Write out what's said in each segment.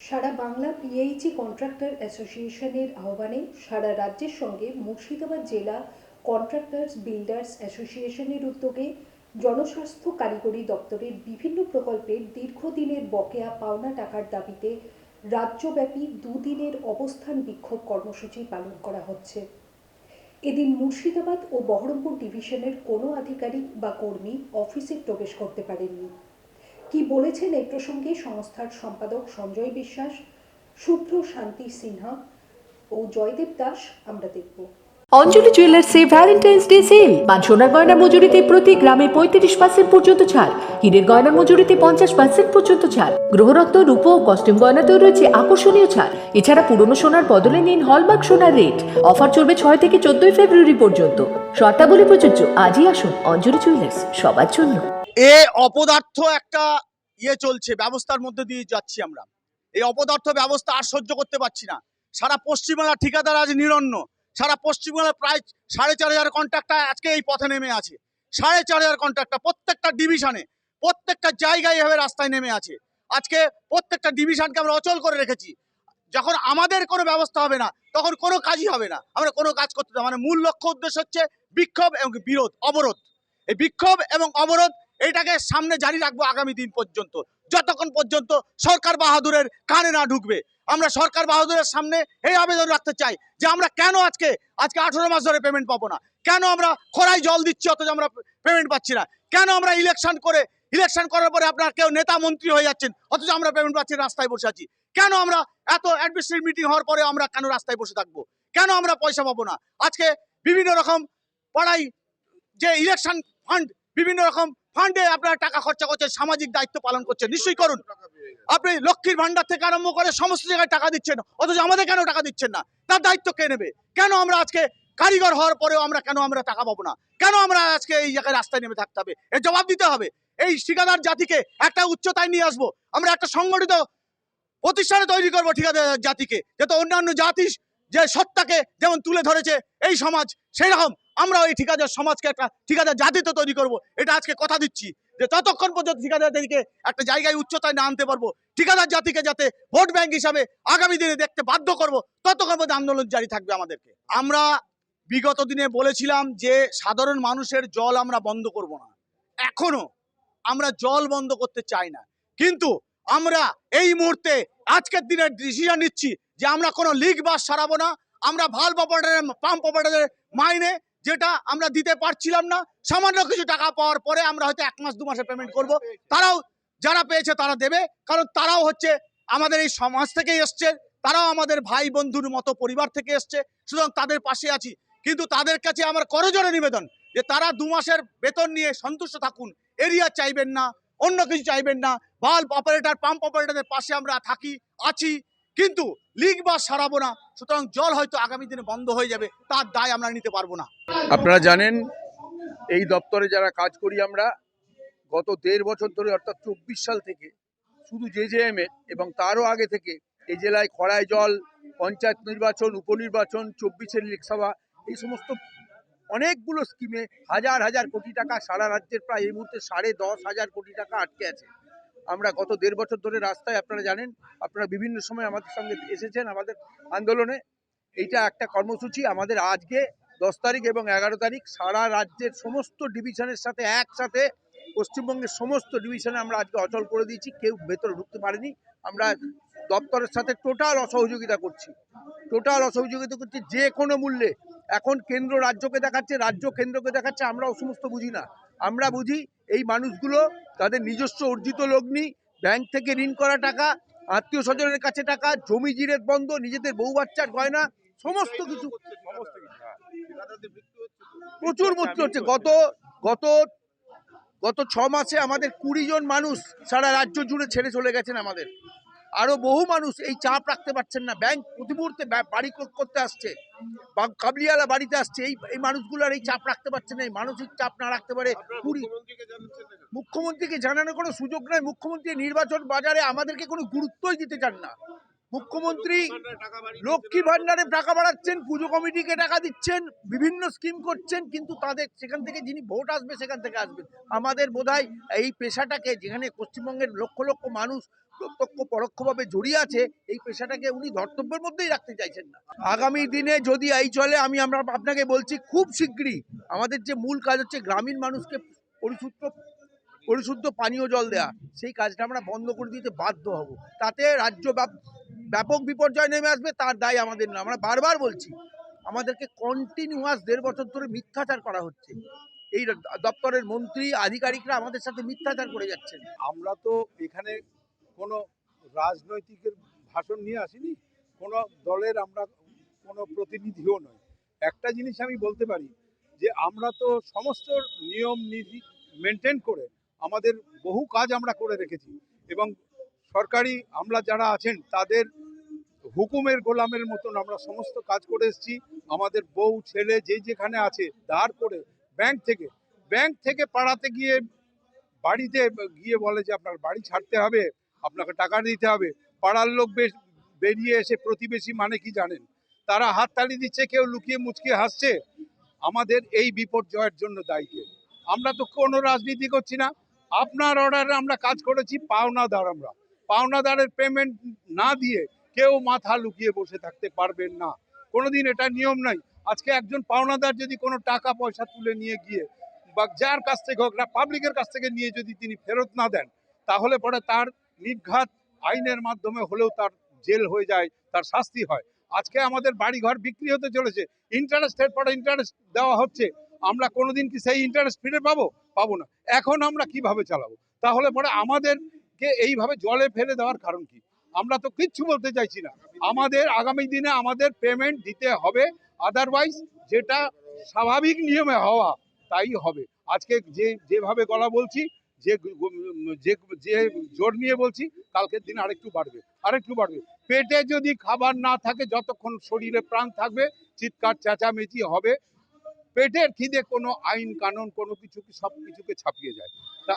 সারা Bangla PHE contractor অ্যাসোসিয়েশনের আহ্বানে সারা রাজ্যের সঙ্গে মুর্শিদাবাদ জেলা কন্ট্রাক্টরস বিল্ডার্স অ্যাসোসিয়েশনের উদ্যোগে জনস্বাস্থ্য কারিগরি দপ্তরের বিভিন্ন প্রকল্পের দীর্ঘদিনের বকেয়া পাওনা টাকার দাবিতে রাজ্যব্যাপী দুদিনের অবস্থান বিক্ষোভ কর্মসূচি পালন করা হচ্ছে। এদিন মুর্শিদাবাদ ও বহরমপুর ডিভিশনের কোনো আধিকারিক বা কর্মী অফিসে প্রবেশ করতে পারেননি। কি বলেছেন প্রসঙ্গে সংস্থার সম্পাদক সঞ্জয় বিশ্বাস, শুভ্র শান্তি সিনহা ও জয়দেব দাস আমরা দেখব। অঞ্জলি জুয়েলার্সে ভ্যালেন্টাইন্স ডে সেল পান সোনার গয়নার মজুরিতে প্রতি গ্রামে পঁয়ত্রিশ পার্সেন্ট পর্যন্ত ছাড়। হীরের গয়নার মজুরিতে পঞ্চাশ পার্সেন্ট পর্যন্ত ছাড়। গ্রহরত্ন, রূপ ও কস্টিউম গয়নাতেও রয়েছে আকর্ষণীয় ছাড়। এছাড়া পুরনো সোনার বদলে নিন হলমার্ক সোনার রেট অফার চলবে ছয় থেকে চোদ্দই ফেব্রুয়ারি পর্যন্ত। শর্তাবলী প্রযোজ্য। আজই আসুন অঞ্জলি জুয়েলার্স, সবার জন্য। এ অপদার্থ একটা ইয়ে চলছে, ব্যবস্থার মধ্যে দিয়ে যাচ্ছি আমরা। এই অপদার্থ ব্যবস্থা আর সহ্য করতে পারছি না। সারা পশ্চিমবাংলার ঠিকাদার আজ নিরন্ন। সারা পশ্চিমবাংলার প্রায় সাড়ে চার হাজার কন্ট্রাক্টর আজকে এই পথে নেমে আছে। সাড়ে চার হাজার কন্ট্রাক্টর প্রত্যেকটা ডিভিশনে প্রত্যেকটা জায়গায় এভাবে রাস্তায় নেমে আছে। আজকে প্রত্যেকটা ডিভিশনকে আমরা অচল করে রেখেছি। যখন আমাদের কোনো ব্যবস্থা হবে না, তখন কোনো কাজই হবে না। আমরা কোনো কাজ করতে মানে মূল লক্ষ্য উদ্দেশ্য হচ্ছে বিক্ষোভ এবং বিরোধ, অবরোধ। এই বিক্ষোভ এবং অবরোধ, এটাকে সামনে জারি রাখব আগামী দিন পর্যন্ত। যতক্ষণ পর্যন্ত সরকার বাহাদুরের কানে না ঢুকবে। আমরা সরকার বাহাদুরের সামনে এই আবেদন রাখতে চাই যে আমরা কেন আজকে আজকে আঠেরো মাস ধরে পেমেন্ট পাবো না? কেন আমরা খরায় জল দিচ্ছি অথচ আমরা পেমেন্ট পাচ্ছি না? কেন আমরা ইলেকশন করে ইলেকশন করার পরে আপনার কেউ নেতা মন্ত্রী হয়ে যাচ্ছেন অথচ আমরা পেমেন্ট পাচ্ছি রাস্তায় বসে আছি? কেন আমরা এত অ্যাডমিনিস্ট্রেটিভ মিটিং হওয়ার পরে আমরা কেন রাস্তায় বসে থাকব? কেন আমরা পয়সা পাবো না? আজকে বিভিন্ন রকম পাড়ায় যে ইলেকশন ফান্ড বিভিন্ন রকম ফান্ডে আপনারা টাকা খরচা করছেন, সামাজিক দায়িত্ব পালন করছেন, নিশ্চয়ই করুন। আপনি লক্ষ্মীর ভান্ডার থেকে আরম্ভ করে সমস্ত জায়গায় টাকা দিচ্ছেন, অথচ আমাদের কেন টাকা দিচ্ছেন না? তার দায়িত্ব কে নেবে? কেন আমরা আজকে কারিগর হওয়ার পরেও আমরা কেন আমরা টাকা পাবো না? কেন আমরা আজকে এই জায়গায় রাস্তায় নেমে থাকতে হবে? এর জবাব দিতে হবে। এই ঠিকাদার জাতিকে একটা উচ্চতায় নিয়ে আসব। আমরা একটা সংগঠিত প্রতিষ্ঠানে তৈরি করব ঠিকাদার জাতিকে, যাতে অন্যান্য জাতি যে সত্তাকে যেমন তুলে ধরেছে এই সমাজ, সেই রকম আমরা এই ঠিকাদার সমাজকে একটা ঠিকাদার জাতিতে তৈরি করব। এটা আজকে কথা দিচ্ছি। যে ততক্ষণ পর্যন্ত ঠিকাদারদেরকে একটা জায়গায় উচ্চতায় না আনতে পারব, ঠিকাদার জাতিকে যাতে ভোট ব্যাংক হিসাবে আগামী দিনে দেখতে বাধ্য করব, ততক্ষণ পর্যন্ত আন্দোলন জারি থাকবে আমাদেরকে। আমরা বিগত দিনে বলেছিলাম যে সাধারণ মানুষের জল আমরা বন্ধ করব না। এখনও আমরা জল বন্ধ করতে চাই না। কিন্তু আমরা এই মুহূর্তে আজকের দিনে ডিসিশন নিচ্ছি যে আমরা কোনো লিগ বাস সারাবো না, আমরা ভালো অপারেটারের পাম্প অপারেটারের মাইনে যেটা আমরা দিতে পারছিলাম না, সামান্য কিছু টাকা পাওয়ার পরে আমরা হয়তো এক মাস, দু মাসে পেমেন্ট করব। তারাও যারা পেয়েছে তারা দেবে, কারণ তারাও হচ্ছে আমাদের এই সমাজ থেকেই এসছে, তারাও আমাদের ভাই বন্ধুর মতো, পরিবার থেকে এসছে, সুতরাং তাদের পাশে আছি। কিন্তু তাদের কাছে আমার করজোরে নিবেদন যে তারা দু মাসের বেতন নিয়ে সন্তুষ্ট থাকুন, এরিয়া চাইবেন না, অন্য কিছু চাইবেন না বাল্ব অপারেটর পাম্প অপারেটরদের পাশে আমরা থাকি, আছি। কিন্তু লিগ বাস সারাবো না, সুতরাং জল হয়তো আগামী দিনে বন্ধ হয়ে যাবে, তার দায় আমরা নিতে পারব না। আপনারা জানেন, এই দপ্তরে যারা কাজ করি আমরা, গত দেড় বছর ধরে, অর্থাৎ চব্বিশ সাল থেকে, শুধু জেজেএম এর এবং তারও আগে থেকে, এই জেলায় খরায় জল, পঞ্চায়েত নির্বাচন, উপনির্বাচন, চব্বিশের লোকসভা, এই সমস্ত অনেকগুলো স্কিমে হাজার হাজার কোটি টাকা সারা রাজ্যের প্রায় এই মুহূর্তে সাড়ে দশ হাজার কোটি টাকা আটকে আছে। আমরা গত দেড় বছর ধরে রাস্তায়, আপনারা জানেন, আপনারা বিভিন্ন সময় আমাদের সঙ্গে এসেছেন আমাদের আন্দোলনে। এইটা একটা কর্মসূচি। আমাদের আজকে দশ তারিখ এবং এগারো তারিখ সারা রাজ্যের সমস্ত ডিভিশনের সাথে একসাথে পশ্চিমবঙ্গের সমস্ত ডিভিশনে আমরা আজকে অচল করে দিয়েছি। কেউ ভেতরে ঢুকতে পারেনি। আমরা দপ্তরের সাথে টোটাল অসহযোগিতা করছি। টোটাল অসহযোগিতা করছি যে কোনো মূল্যে। এখন কেন্দ্র রাজ্যকে দেখাচ্ছে, রাজ্য কেন্দ্রকে দেখাচ্ছে আমরা ও সমস্ত বুঝি না। আমরা বুঝি এই মানুষগুলো তাদের নিজস্ব অর্জিত লগ্নি, ব্যাংক থেকে ঋণ করা টাকা, আত্মীয় স্বজনের কাছে টাকা, জমি জিরেত বন্ধ, নিজেদের বউ বাচ্চার গয়না, সমস্ত কিছু। প্রচুর মৃত্যু হচ্ছে। গত গত গত ছ মাসে আমাদের কুড়ি জন মানুষ সারা রাজ্য জুড়ে ছেড়ে চলে গেছেন আমাদের। আরও বহু মানুষ এই চাপ রাখতে পারছেন না। ব্যাংক প্রতি মুহূর্তে বাড়ি কর- করতে আসছে। বা কাবলিওয়ালা বাড়িতে আসছে। এই এই মানুষগুলো আর এই চাপ রাখতে পারছে না। এই মানসিক চাপ না রাখতে পারে কুড়ি মুখ্যমন্ত্রীকে জানানোর কোনো সুযোগ নাই। মুখ্যমন্ত্রী নির্বাচন বাজারে আমাদেরকে কোনো গুরুত্বই দিতে চান না। মুখ্যমন্ত্রী লক্ষ্মী ভান্ডারে টাকা বাড়াচ্ছেন, পুজো কমিটিকে টাকা দিচ্ছেন, বিভিন্ন স্কিম করছেন, কিন্তু তাদের সেখান থেকে যিনি ভোট আসবে, সেখান থেকে আসবেন আমাদের বোধহয় এই পেশাটাকে যেখানে পশ্চিমবঙ্গের লক্ষ লক্ষ মানুষ প্রত্যক্ষ পরোক্ষভাবে জড়িয়ে আছে, এই পেশাটাকে উনি ধর্তব্যের মধ্যেই রাখতে চাইছেন না। আগামী দিনে যদি এই চলে, আমি আমরা আপনাকে বলছি, খুব শীঘ্রই আমাদের যে মূল কাজ হচ্ছে গ্রামীণ মানুষকে পরিশুদ্ধ পরিশুদ্ধ পানীয় জল দেওয়া সেই কাজটা আমরা বন্ধ করে দিতে বাধ্য হব। তাতে রাজ্য ব্যাপক বিপর্যয় নেমে আসবে, তার দায় আমাদের না আমরা বারবার বলছি, আমাদেরকে কন্টিনিউয়াস দেড় বছর ধরে মিথ্যাচার করা হচ্ছে। এই দপ্তরের মন্ত্রী, আধিকারিকরা আমাদের সাথে মিথ্যাচার করে যাচ্ছেন। আমরা তো এখানে কোনো রাজনৈতিকের ভাষণ নিয়ে আসিনি, কোনো দলের আমরা কোনো প্রতিনিধিও নয় একটা জিনিস আমি বলতে পারি, যে আমরা তো সমস্ত নিয়ম নীতি মেনটেন করে আমাদের বহু কাজ আমরা করে রেখেছি এবং সরকারি আমরা যারা আছেন, তাদের হুকুমের গোলামের মতন আমরা সমস্ত কাজ করে এসেছি। আমাদের বউ, ছেলে যে যেখানে আছে ধার করে ব্যাংক থেকে ব্যাংক থেকে পাড়াতে গিয়ে বাড়িতে গিয়ে বলে যে আপনার বাড়ি ছাড়তে হবে, আপনাকে টাকা দিতে হবে। পাড়ার লোক বেশ বেরিয়ে এসে প্রতিবেশী মানে কি জানেন? তারা হাত হাততালি দিচ্ছে, কেউ লুকিয়ে মুচকিয়ে হাসছে। আমাদের এই বিপর্যয়ের জন্য দায়ীকে আমরা তো কোনো রাজনীতি করছি না। আপনার অর্ডারে আমরা কাজ করেছি পাওনা পাওনাদার আমরা। পাওনাদারের পেমেন্ট না দিয়ে কেউ মাথা লুকিয়ে বসে থাকতে পারবেন না। কোনোদিন এটা নিয়ম নাই আজকে একজন পাওনাদার যদি কোনো টাকা পয়সা তুলে নিয়ে গিয়ে বা যার কাছ থেকে হোক না পাবলিকের কাছ থেকে নিয়ে যদি তিনি ফেরত না দেন, তাহলে পরে তার নির্ঘাত আইনের মাধ্যমে হলেও তার জেল হয়ে যায়, তার শাস্তি হয়। আজকে আমাদের বাড়িঘর বিক্রি হতে চলেছে। ইন্টারেস্টের পরে ইন্টারেস্ট দেওয়া হচ্ছে। আমরা কোনোদিন কি সেই ইন্টারেস্ট ফিরে পাবো? পাবো না। এখন আমরা কীভাবে চালাবো? তাহলে পরে আমাদেরকে এইভাবে জলে ফেলে দেওয়ার কারণ কি? আমরা তো কিচ্ছু বলতে চাইছি না। আমাদের আগামী দিনে আমাদের পেমেন্ট দিতে হবে। আদারওয়াইজ যেটা স্বাভাবিক নিয়মে হওয়া তাই হবে। আজকে যে, যেভাবে গলা বলছি, যে যে যে জোর নিয়ে বলছি, কালকের দিন আরেকটু বাড়বে আরেকটু বাড়বে। পেটে যদি খাবার না থাকে, যতক্ষণ শরীরে প্রাণ থাকবে, চিৎকার, চেঁচামেচি হবে, পেটের খিদে কোনো আইন কানুন কোনো কিছু সব কিছুকে ছাপিয়ে যায়। তা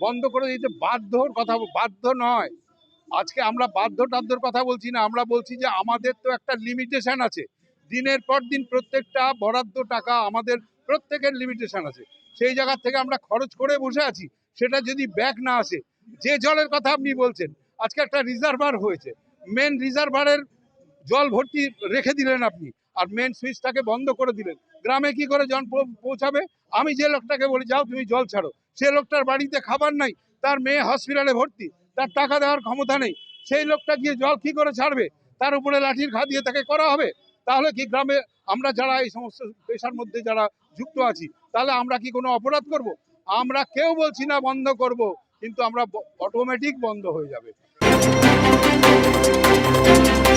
বন্ধ করে দিতে বাধ্যর কথা, বাধ্য নয়। আজকে আমরা বাধ্য টাধ্যর কথা বলছি না, আমরা বলছি যে আমাদের তো একটা লিমিটেশন আছে। দিনের পর দিন প্রত্যেকটা বরাদ্দ টাকা আমাদের প্রত্যেকের লিমিটেশন আছে। সেই জায়গা থেকে আমরা খরচ করে বসে আছি, সেটা যদি ব্যাক না আসে, যে জলের কথা আপনি বলছেন, আজকে একটা রিজার্ভার হয়েছে। মেন রিজার্ভারের জল ভর্তি রেখে দিলেন আপনি, আর মেন সুইচটাকে বন্ধ করে দিলেন। গ্রামে কি করে জল পৌঁছাবে? আমি যে লোকটাকে বলি, যাও তুমি জল ছাড়ো। সে লোকটার বাড়িতে খাবার নাই, তার মেয়ে হসপিটালে ভর্তি, তার টাকা দেওয়ার ক্ষমতা নেই। সেই লোকটা গিয়ে জল কি করে ছাড়বে? তার উপরে লাঠির ঘা দিয়ে তাকে করা হবে? তাহলে কি গ্রামে আমরা যারা এই সমস্ত পেশার মধ্যে যারা যুক্ত আছি, তাহলে আমরা কি কোনো অপরাধ করব? আমরা কেউ বলছি না বন্ধ করব, কিন্তু আমরা অটোমেটিক বন্ধ হয়ে যাবে।